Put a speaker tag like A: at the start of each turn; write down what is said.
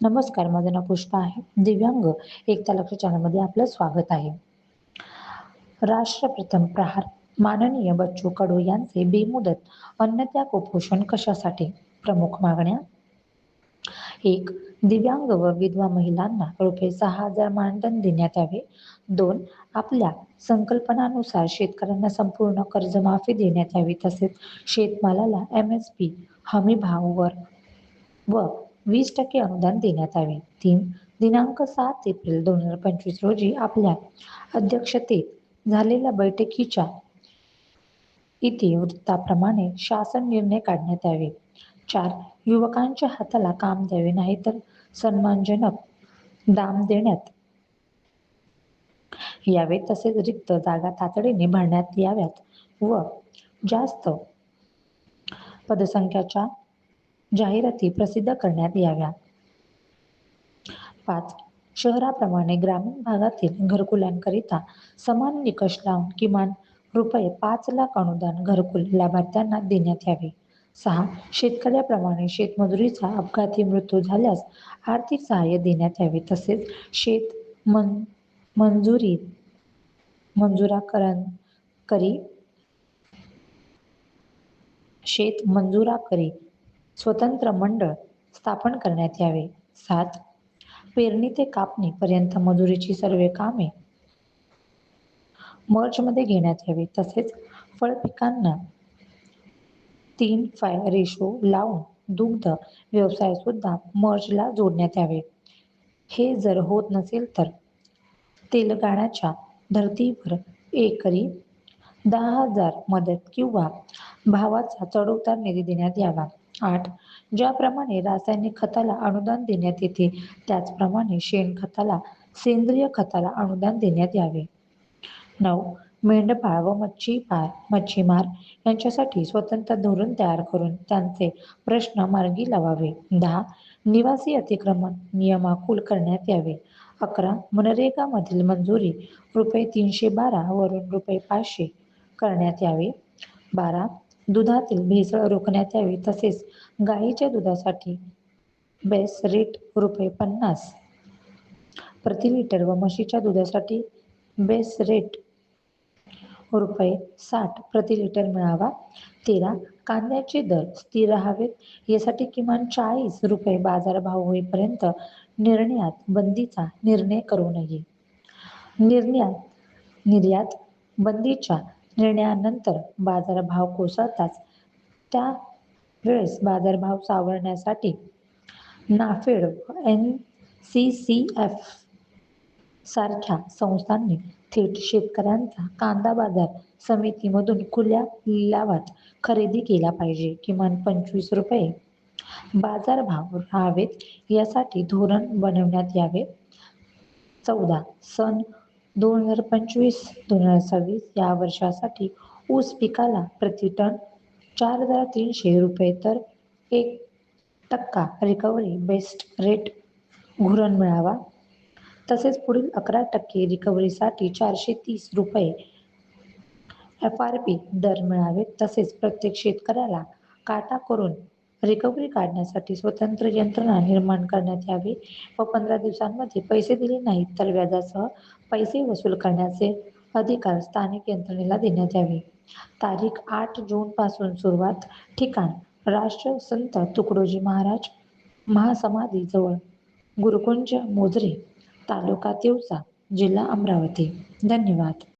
A: नमस्कार माझं नाव पुष्पा आहे. दिव्यांग एकता लक्ष चॅनलमध्ये आपलं स्वागत आहे. राष्ट्रप्रथम प्रहार माननीय बच्चू कडू यांचे बेमुदत अन्नत्याग कुपोषण कशासाठी? प्रमुख मागण्या? एक दिव्यांग व विधवा महिलांना रुपये सहा हजार मानधन देण्यात यावे. दोन आपल्या संकल्पनानुसार शेतकऱ्यांना संपूर्ण कर्जमाफी देण्यात यावी. तसेच शेतमालाला एम एस पी हमी भाववर व वीस टक्के अनुदान देण्यात यावे तीन दिनांक सात एप्रिल दोन हजार पंचवीस रोजी आपल्या अध्यक्षतेत झालेल्या बैठकीच्या इतिवृत्ताप्रमाणे शासन निर्णय काढण्यात यावे. चार युवकांच्या हाताला काम द्यावे नाही तर सन्मानजनक दाम देण्यात यावे तसेच रिक्त जागा तातडीने भरण्यात याव्यात व जास्त पदसंख्याच्या जाहिराती प्रसिद्ध करण्यात याव्या. पाच. शहराप्रमाणे ग्रामीण भागातील घरकुलांकरिता समान निकष लावून किमान रुपये पाच लाख अनुदान घरकुल लाभार्थ्यांना देण्यात यावे. सहा. शेतकऱ्याप्रमाणे शेतमजुरीचा अपघाती मृत्यू झाल्यास आर्थिक सहाय्य देण्यात यावे. तसेच शेत मन मंजुरी मंजुराकरण करी शेत मंजुराकरी स्वतंत्र मंडळ स्थापन करण्यात यावे. सात पेरणी ते कापणी पर्यंत मजुरीची सर्व कामे मर्चमध्ये घेण्यात यावी. तसेच फळ पिकांना तीन फाय रेशो लावून दुग्ध व्यवसाय सुद्धा मर्चला जोडण्यात यावे. हे जर होत नसेल तर तेलंगणाच्या धर्तीवर एकरी दहा हजार मदत किंवा भावाचा चढउतार निधी देण्यात यावा. आठ. ज्याप्रमाणे रासायनिक खताला अनुदान देण्यात येते त्याचप्रमाणे शेणखताला सेंद्रिय खताला अनुदान देण्यात यावे. नऊ. मेंढपाळ व मच्छीमार मच्छीमार यांच्यासाठी स्वतंत्र धोरण तयार करून त्यांचे प्रश्न मार्गी लावावे. दहा. निवासी अतिक्रमण नियमाकुल करण्यात यावे. अकरा. मनरेगामधील मंजुरी रुपये तीनशे बारा वरून रुपये पाचशे करण्यात यावे. बारा. दुधातील भेसळ रोखण्यात यावी तसेच गाईच्या दुधासाठी बेस रेट रुपये पन्नास प्रति लिटर व म्हशीच्या दुधासाठी बेस रेट रुपये साठ प्रति लिटर मिळावा. तेरा कांद्याचे दर स्थिर राहावेत. यासाठी किमान चाळीस रुपये बाजारभाव होईपर्यंत निर्णयात बंदीचा निर्णय करू नये. निर्णयात निर्यात बंदीच्या निर्णयानंतर बाजारभाव कोसळताच त्या वेळेस बाजारभाव सावरण्यासाठी नाफेड व एन सी सी एफ सारख्या संस्थांनी थेट शेतकऱ्यांचा कांदा बाजार समितीमधून खुल्या लिलावात खरेदी केला पाहिजे. किमान पंचवीस रुपये बाजारभाव राहावेत यासाठी धोरण बनवण्यात यावे. चौदा. सन दोन हजार पंचवीस दोन हजार सव्वीस या वर्षासाठी ऊस पिकाला प्रति टन चार हजार तीनशे रुपये तर एक टक्का रिकव्हरी बेस्ट रेट घुरण मिळावा. तसेच पुढील अकरा टक्के रिकव्हरीसाठी चारशे तीस रुपये एफ आर पी दर मिळावे तसेच प्रत्येक शेतकऱ्याला काटा करून रिकव्हरी काढण्यासाठी स्वतंत्र यंत्रणा निर्माण करण्यात यावी. व पंधरा दिवसांमध्ये पैसे दिले नाहीत तर व्याजासह पैसे वसूल करण्याचे अधिकार स्थानिक यंत्रणेला देण्यात यावे. तारीख आठ जून पासून सुरुवात. ठिकाण. राष्ट्र संत तुकडोजी महाराज महासमाधी जवळ गुरुकुंज मोजरे. तालुका तिवसा. जिल्हा अमरावती. धन्यवाद.